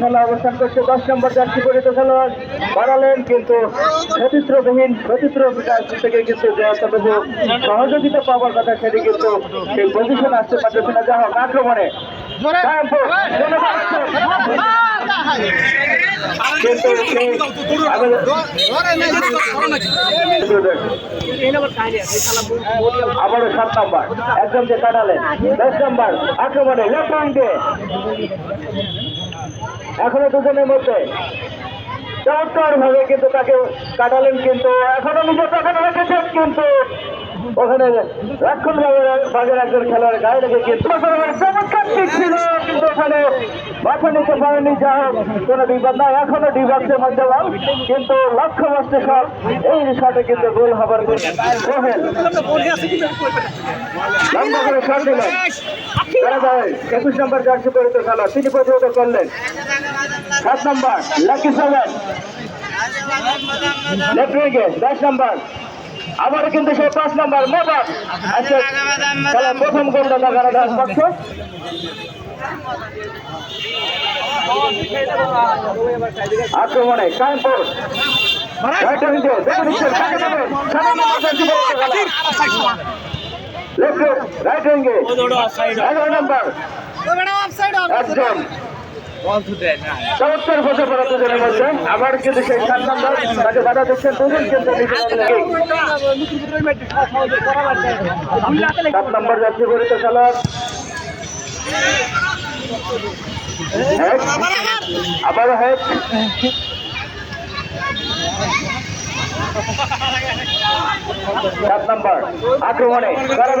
খেলা অবস্থান করছে দশ নম্বর জার্সি পরিত খেলোয়াড় বাড়ালেন কিন্তু সতীত্রবিহীন সতীত্র কাছ থেকে কিন্তু সহযোগিতা পাওয়ার কথা সেটি কিন্তু সেই পজিশন আসতে পারতেছে না। যা হোক আক্রমণে আবারও সাত নম্বর একদম যে কাটালেন। দশ নম্বর আক্রমণে লেফট এখনও দুজনের মধ্যে। চমৎকার ভাবে কিন্তু তাকে কাটালেন কিন্তু এখনও নিজের দোকানে রেখেছেন কিন্তু ওখানে রক্ষণ ভাগের একজন খেলোয়াড় গায়ে রেখে কিন্তু চমৎকার ছিল। কিন্তু ওখানে মাথা নিতে পারেনি যা হোক, কোনো বিপদ নাই। এখনও ডিবাক্সের মধ্যে বল কিন্তু লক্ষ্য বসতে সব। এই শটে কিন্তু গোল হবার একুশ নম্বর জার্সি পরিত খেলা তিনি প্রতিহত করলেন। সাত নম্বর, লাকি সেভেন দশ নম্বর। আবার কিন্তু সেই পাঁচ নম্বর মোবাদ আচ্ছা প্রথম গোলটা লাগানো দাস পক্ষ আক্রমণে কায়মপুর রাইট রাইট নম্বর। একজন চমৎকার বসে পড়া দুজনের মধ্যে আবার কিন্তু সেই সাত নম্বর তাকে বাধা দিচ্ছেন দুজন কিন্তু সাত নম্বর যাত্রী পরিত খেলার আবারও হেড সাত নম্বর আক্রমণে কারণ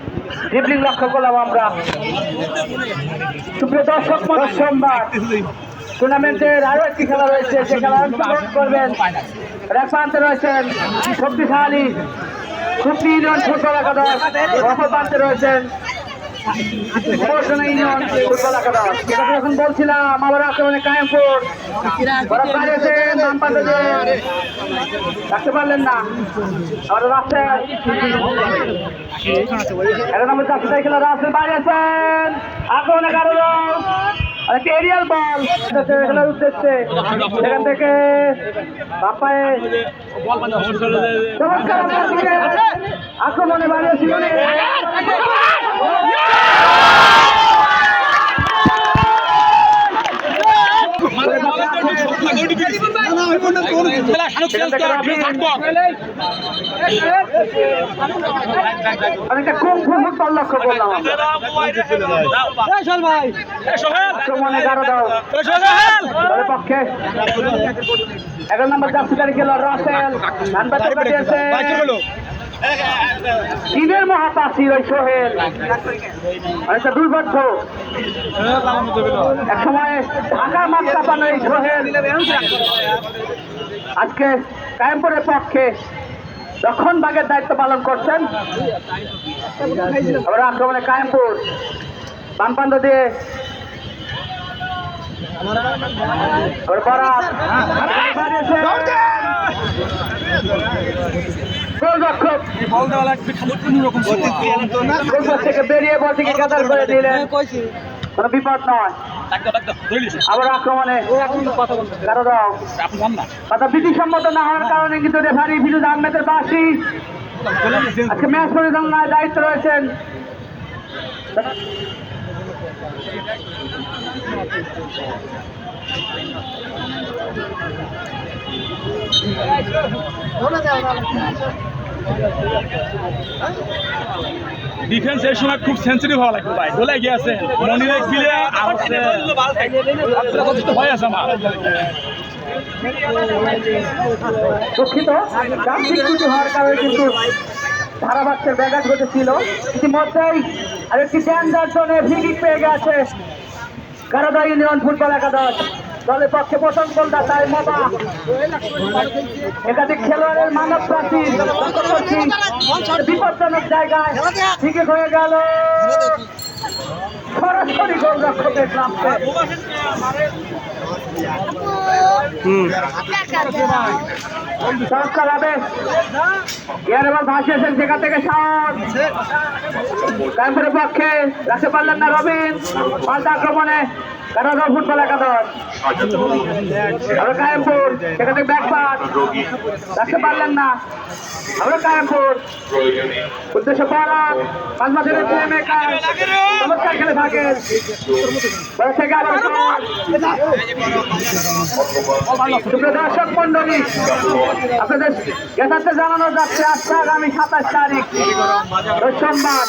ড্রিবলিং লক্ষ্য করলাম আমরা। সুপ্রিয় দর্শক সোমবার টুর্নামেন্টের আরও একটি খেলা রয়েছে সে খেলা অংশগ্রহণ করবেন। রেফান্তে রয়েছেন শক্তিশালী সুপ্রিয় ফুটবল একাদশ রয়েছেন এখন বলছিলাম আবার আক্রমণে কায়েমপুর পাঠিয়েছেন বাম প্রান্তে রাখতে পারলেন না আবার রাস্তায় এখন আমরা চারশো সাইকেল রাস্তায় বাড়িয়েছেন আক্রমণে কারণ একটি এরিয়াল বল খেলার উদ্দেশ্যে সেখান থেকে বাপায়ে আক্রমণে বাড়িয়েছিল অনেকটা কম ফুটবল লক্ষ্য করলাম আমরা আক্রমণে গারো দাও দলের পক্ষে এগারো নম্বর জাফিকারি খেলোয়াড় রাসেল ডান চীনের মহাপাশি ওই সোহেল? অনেকটা দুর্বদ্ধ এক সময় ঢাকা মাছ চাপানো এই সোহেল আজকে কায়েমপুরের পক্ষে দক্ষণ ভাগের দায়িত্ব পালন করছেন। আবার আক্রমণে কায়েমপুর বামপান্ড দিয়ে আবার বরাত গোলরক্ষক গোলরক্ষক থেকে বেরিয়ে বল থেকে কাতার করে দিলেন। কোনো বিপদ নয়। আবার আক্রমণে। কারও দাও। কথা বিধিসম্মত না হওয়ার কারণে কিন্তু রেফারি বিরুদ্ধ আহমেদের বাসি। আজকে ম্যাচ পরিচালনায় দায়িত্ব রয়েছেন। ডিফেন্স এই সময় খুব সেন্সিটিভ হওয়া লাগবে ভাই। দোলাই গিয়েছে মনিরে খিলে আর হচ্ছে ভয় আছে আমার। দুঃখিত। ত্রুটি হওয়ার কারণে কিন্তু ধারাবাক্যের ব্যাঘাত ঘটেছিল। ইতিমধ্যেই আরেকটি জন্য ফ্রি কিক পেয়ে গেছে। কারাদা ইউনিয়ন ফুটবল একাদশ। দলের পক্ষে প্রথম গোলটা তাই মবা একাধিক খেলোয়াড়ের মানব প্রাচীর বিপজ্জনক জায়গায় ঠিক হয়ে গেল। সরাসরি গোলরক্ষকের প্রাপ্তে। সংস্কার হবে। এর এবার ভাসিয়েছেন সেখান থেকে কায়মপুরের পক্ষে রাখতে পারলেন না রবিন। পাল্টা আক্রমণে কারণ ফুটবল একাদশ? আমরা কায়েমপুর সেখান থেকে ব্যাক পাস রাখতে পারলেন না। আমরা কায়েমপুর। উদ্দেশ্য পড়া পাঁচ প্লে চমৎকার খেলে থাকেন। দর্শক মন্ডলী আপনাদের জ্ঞাতার্থে জানানো যাচ্ছে আজকে আগামী সাতাশ তারিখ সোমবার।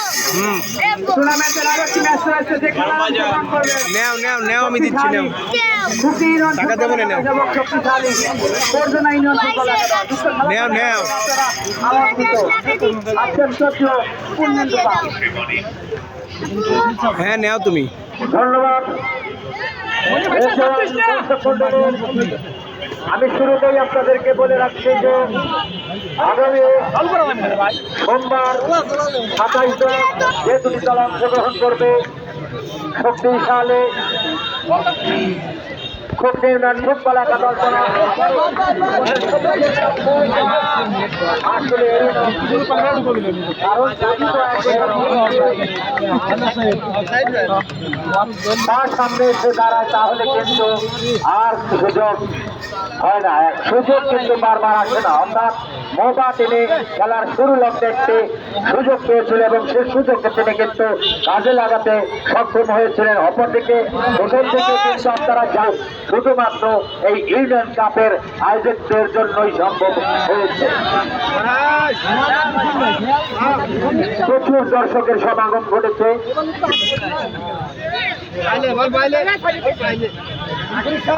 টুর্নামেন্টের আরও একটি ম্যাচ রয়েছে যে খেলা নেও নেও। নেও আমি দিচ্ছি নেও টাকা দেবো না, নেও। নেও, নেও। হ্যাঁ নেও তুমি ধন্যবাদ আমি শুরুতেই আপনাদেরকে বলে রাখছি যে আগামী সোমবার সাতাইশ যে দুটি দল অংশগ্রহণ করবে শক্তিশালী খুব নির্মাণ খুব একাদশ কল্পনা আসলে তার সামনে এসে দাঁড়ায় তাহলে কিন্তু আর সুযোগ হয় না। সুযোগ কিন্তু বারবার আসে না। অর্থাৎ মোবা তিনি খেলার শুরু লগ্নে একটি সুযোগ পেয়েছিল এবং সুযোগকে তিনি কিন্তু কাজে লাগাতে সক্ষম হয়েছিলেন। অপরদিকে প্রথম থেকে কিন্তু আপনারা যান শুধুমাত্র এই ইউনিয়ন কাপের আয়োজকদের জন্যই সম্ভব হয়েছে। প্রচুর দর্শকের সমাগম ঘটেছে।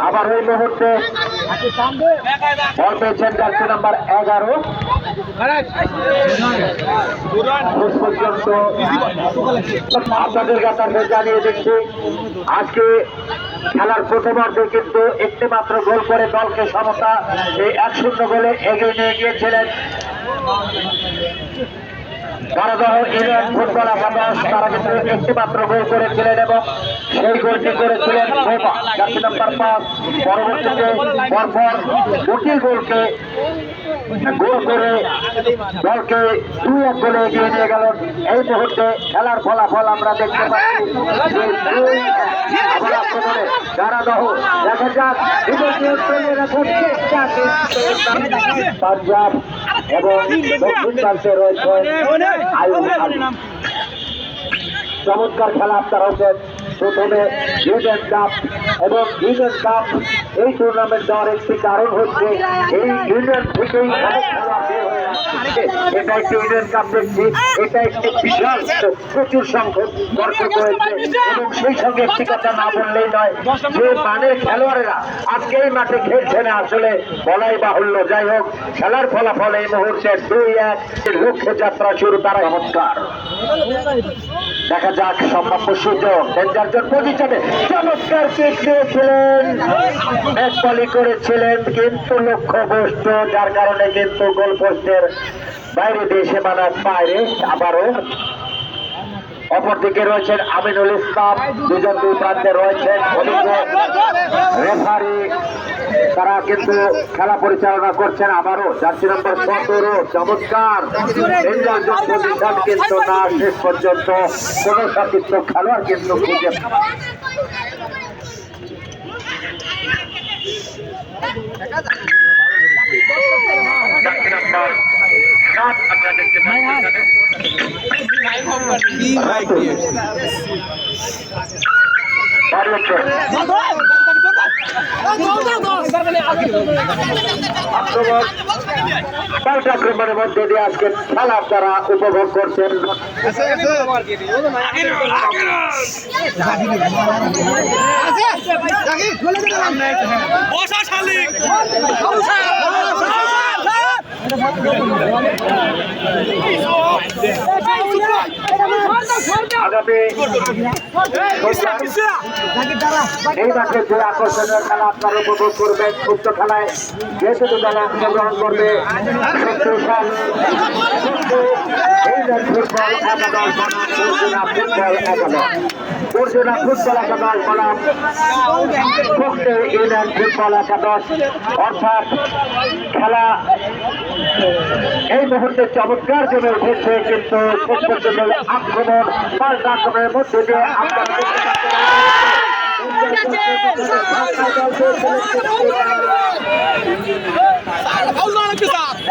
আবার ওই মুহূর্তে পেয়েছেন নাম্বার এগারো। আপনাদের কাছে জানিয়ে দিচ্ছি, আজকে খেলার প্রথমার্ধে কিন্তু একটি মাত্র গোল করে দলকে সমতা, এই এক শূন্য গোলে এগিয়ে নিয়ে গিয়েছিলেন। গারদহ ইউনিয়ন ফুটবল একাদশ তারা কিন্তু একটি মাত্র গোল করেছিলেন এবং সেই গোলটি করেছিলেন বোবা জার্সি নাম্বার পাঁচ, পরবর্তীতে পরপর দুটি গোলকে গোল করে দলকে দুই এক গোলে এগিয়ে নিয়ে গেল এই মুহূর্তে খেলার ফলাফল আমরা দেখতে পাচ্ছি গারাদহ দেখা যাক। পাঞ্জাব এবং দক্ষিণ প্রান্তে রয়েছে আয়ুব চমৎকার খেলা আপনারা হচ্ছেন প্রথমে ইউজেন কাপ এবং ইউজেন কাপ এই টুর্নামেন্ট দেওয়ার একটি কারণ হচ্ছে এই ইউনিয়ন থেকেই অনেক খেলা বের হয়ে আসছে। এটা একটি ইউনিয়ন কাপ দেখছি এটা একটি বিশাল প্রচুর সংখ্যক দর্শক এবং সেই সঙ্গে একটি কথা না বললেই নয় যে মানের খেলোয়াড়েরা আজকে এই মাঠে খেলছেন আসলে বলাই বাহুল্য। যাই হোক খেলার ফলাফল এই মুহূর্তে দুই এক লক্ষ্যে যাত্রা শুরু তারা চমৎকার। দেখা যাক সম্ভাব্য সুযোগ। পজিশনে চমৎকার এক বলি করেছিলেন কিন্তু লক্ষ্য বস্তু যার কারণে কিন্তু গোল পোস্টের বাইরে দেশে সীমানার বাইরে আবারও অপরদিকে রয়েছেন আমিনুল ইসলাম, দুজন দুই প্রান্তে রয়েছেন রেফারি। তারা কিন্তু খেলা পরিচালনা করছেন আবারও, জার্সি নম্বর সতেরো, চমৎকার। কিন্তু না, শেষ পর্যন্ত কোন সতীর্থ খেলোয়াড় কিন্তু খুঁজে আক্রমণের মধ্যে দিয়ে আজকে খেলা তারা উপভোগ করছেন যে আকর্ষণীয় খেলা আপনারা উপভোগ করবেন উক্ত খেলায় যে দুটো দল অংশগ্রহণ করবে ফুটবল একাদশ ফুটবল একাদশ। অর্জুনা ফুটবল একাদশ বনাম। শক্তি ইউনিয়ন ফুটবল একাদশ। অর্থাৎ খেলা এই মুহূর্তে চমৎকার জমে উঠেছে, কিন্তু শেষ আক্রমণ পাল্টা আক্রমণের মধ্যে দিয়ে দেখতে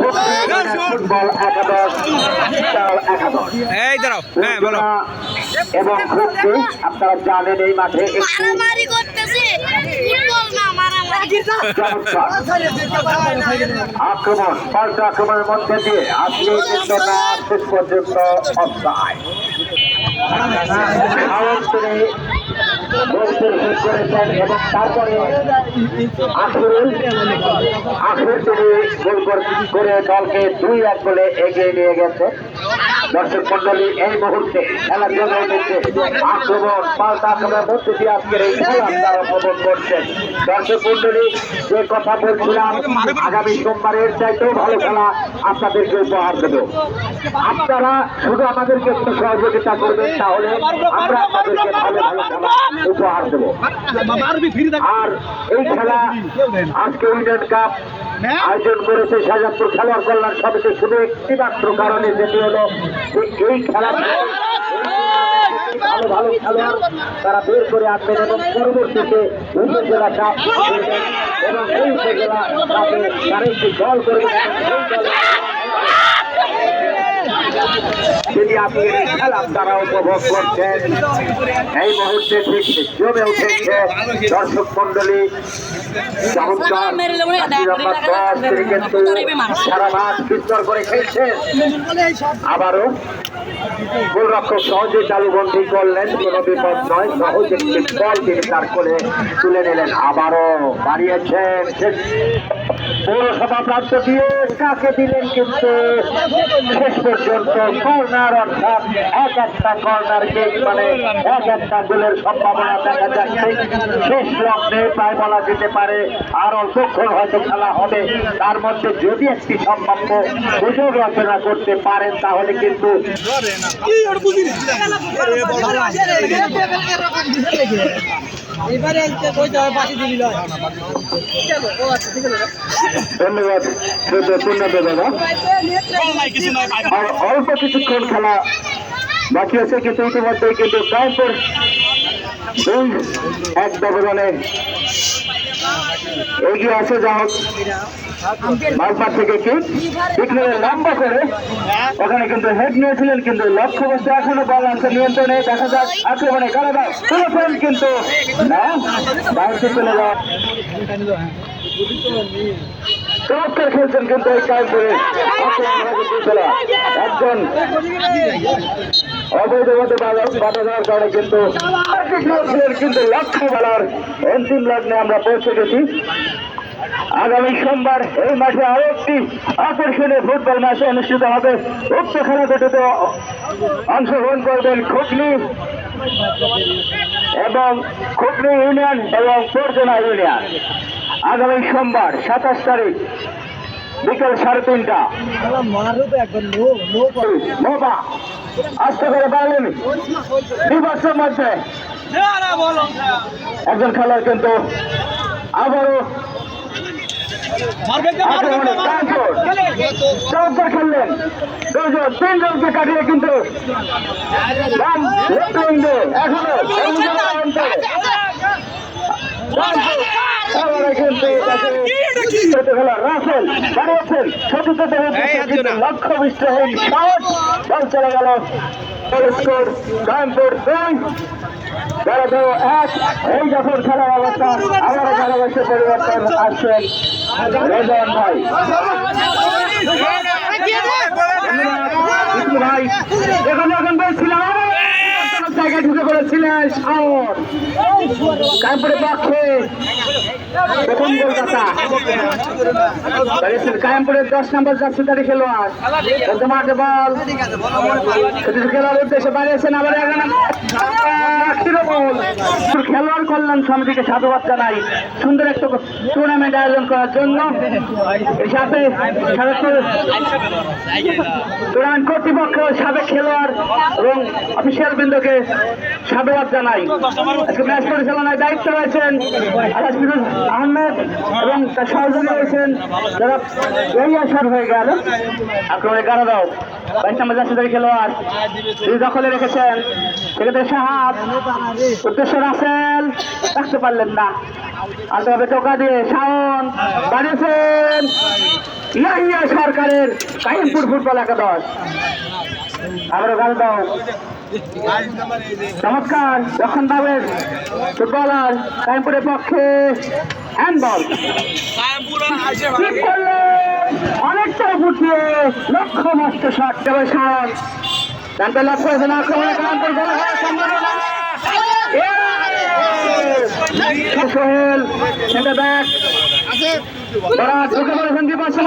ফুটবল একাদশ দল একাদশ এই দাঁড়াও হ্যাঁ বলো। এবং আপনারা জানেন এই মাঠে একটি মারামারি করতেছে। ফুটবল না মারামারি। আক্রমণ পাল্টা আক্রমণের মধ্যে দিয়ে আজকে কিন্তু না শেষ পর্যন্ত অস্থায় করেছেন এবং তারপরে তিনি গোল করে- করে দলকে দুই এক বলে এগিয়ে নিয়ে গেছে। দর্শক মন্ডলী, এই মুহূর্তে খেলা জমে উঠেছে। আক্রমণ, পাল্টা আক্রমণের মধ্যে দিয়ে আজকের এই খেলা তারা উপভোগ করছেন দর্শক মন্ডলী, যে কথা বলছিলাম, আগামী সোমবারের চাইতেও ভালো খেলা আপনাদেরকে উপহার দেব। আপনারা শুধু আমাদেরকে একটু সহযোগিতা করবেন, তাহলে আমরা আপনাদেরকে ভালো ভালো খেলা উপহার দেব। আর এই খেলা আজকে উইনেন কাপ আয়োজন করেছে শাহজাদপুর খেলোয়াড় কল্যাণ সমিতি শুধু একটি মাত্র কারণে যেটি হলো এই খেলা ভালো ভালো খেলোয়াড় তারা বের করে আসবেন এবং পরবর্তীতে উপজেলা কাপ এবং এই উপজেলা কাপে তারা একটি দল দলে যদি আপনি খেলা তারা উপভোগ করছেন এই মুহূর্তে ঠিক জমে উঠেছে দর্শক মন্ডলী চমৎকার। কিন্তু সারা মাঠ বিস্তর করে খেলছেন আবারও গোলরক্ষক সহজে চালুবন্দি করলেন কোন বিপদ নয় সহজ একটি বল তিনি তার করে তুলে নিলেন। আবারও বাড়িয়েছেন। পৌরসভা প্রান্ত দিয়ে কাকে দিলেন কিন্তু শেষ পর্যন্ত কর্নার অর্থাৎ এক একটা কর্নার গেট মানে এক একটা গোলের সম্ভাবনা দেখা যাচ্ছে। শেষ লগ্নে প্রায় বলা যেতে পারে আর অল্পক্ষণ হয়তো খেলা হবে। তার মধ্যে যদি একটি সম্ভাব্য সুযোগ রচনা করতে পারেন তাহলে কিন্তু এবারে পাশে দিবি লয়। ধন্যবাদ। পূর্ণাদ দাদা আর অল্প কিছুক্ষণ খেলা বাকি আছে, কিন্তু ইতিমধ্যে কিন্তু কাউন্টার দুই, এক ব্যবধানে এগিয়ে আছে যা হোক। থেকে লম্বা করে। ওখানে কিন্তু হেড নিয়েছিলেন কিন্তু লক্ষ্য বস্তু এখনও বল আছে নিয়ন্ত্রণে দেখা যাক আক্রমণে কারা কিন্তু না। বাইরে চলে যাওয়া। চমৎকার খেলছেন কিন্তু এই কাউন্টারে একজন অবৈধভাবে বাধা দেওয়ার কারণে কিন্তু কিন্তু লক্ষ্য বলার অন্তিম লগ্নে আমরা পৌঁছে গেছি। আগামী সোমবার এই মাঠে আরও একটি আকর্ষণীয় ফুটবল ম্যাচ অনুষ্ঠিত হবে। উক্ত খেলা দুটোতে অংশগ্রহণ করবেন খুকনি এবং খুকনি ইউনিয়ন এবং পর্জনা ইউনিয়ন। আগামী সোমবার সাতাশ তারিখ বিকেল সাড়ে তিনটা। মোবা আস্তে করে পারলেন দুই বছর মধ্যে একজন খেলোয়াড় কিন্তু আবারও। চমৎকার খেললেন দুজন তিনজনকে কাটিয়ে কিন্তু এখনও। লক্ষ্য বিষ্টহীন শট বল চলে গেল। স্কোর কানপুর দুই। তেরো এক। এই যখন খেলার অবস্থা আবারও ভালোবাসে পরিবর্তন আসছেন রেজন ভাই। ভাই এখানে এখন বলছিলাম জায়গায় ঢুকে পড়েছিলেন শাওন। কানপুরের পক্ষে প্রথম কলকাতা। কায়মপুরের দশ নম্বর তারি খেলোয়াড়। মাঠে বল। খেলার উদ্দেশ্যে বাড়িয়েছেন আবার তৃণমূল। খেলোয়াড় কল্যাণ সমিতিকে সাধুবাদ জানাই। সুন্দর একটা টুর্নামেন্ট আয়োজন করার জন্য। সাথে টুর্নামেন্ট কর্তৃপক্ষ সাবেক খেলোয়াড় এবং অফিসিয়াল বৃন্দকে সাধুবাদ জানাই। আজকে ম্যাচ পরিচালনায় দায়িত্ব রয়েছেন আলাস আহমেদ এবং তার সহযোগী রয়েছেন যারা এই আসার হয়ে গেল। আক্রমণে গাড়া দাও। বাইশ নম্বর জাসিদারি খেলোয়াড়। দখলে রেখেছেন। সেক্ষেত্রে সাহাব, উদ্দেশ্য রাসেল। রাখতে পারলেন না। আলতে হবে টোকা দিয়ে শাওন। বাড়িয়েছেন ইয়াহিয়া সরকারের কাহিমপুর ফুটবল একাদশ। আবারও গাল দাও। চমৎকার, যখন দাবের ফুটবলার কাহিমপুরের পক্ষে হ্যান্ডবল অনেকটা ফুটিয়ে লক্ষ্য মস্ত শট দেবে শাওন জানতে লক্ষ্য করেছেন আক্রমণে কাহিমপুর গোল হওয়ার সম্ভাবনা। সোহেল, সেটা ব্যাক বরাত ঢুকে পড়েছেন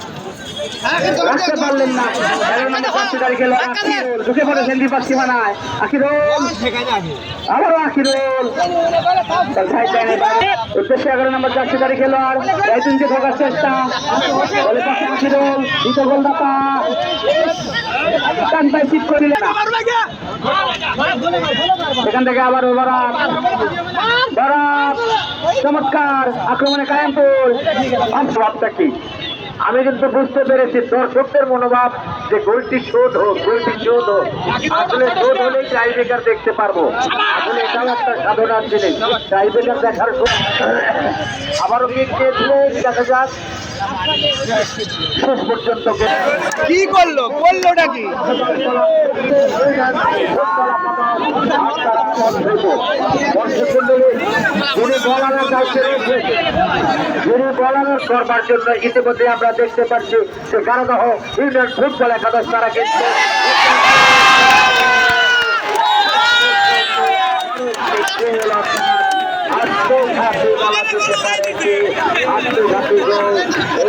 রাখতে পারলেন না। এগারো নম্বর খেলো আখিরুল। ঢুকে পড়েছেন বিপাক সীমানায় আখিরুল। আবারও আখিরুল। উদ্দেশ্যে এগারো নম্বর চারশো গাড়ি খেলোয়াড় রাইতুনকে ঢোকার চেষ্টা। আখিরুল। দ্বিতীয় গোলদাতা কান চিপ করে দিলেন। সেখান থেকে আবার বরাত বরাত চমৎকার। আক্রমণে কায়েমপুর। কি আমি কিন্তু বুঝতে পেরেছি দর্শকদের মনোভাব যে গোলটি শোধ হোক, গোলটি শোধ হোক। আসলে শোধ হলেই টাইব্রেকার দেখতে পারব। আসলে এটাও একটা সাধনার জিনিস। টাইব্রেকার দেখার আবারও কিক দিয়েছিল দেখা যাক। কি করল? করলোটা কি? করবার জন্য ইতিমধ্যে আমরা দেখতে পাচ্ছি যে কারাদহ ইউনিয়ন ফুটবল একাদশ তারা কিন্তু আত্মঘাতী আত্মঘাতী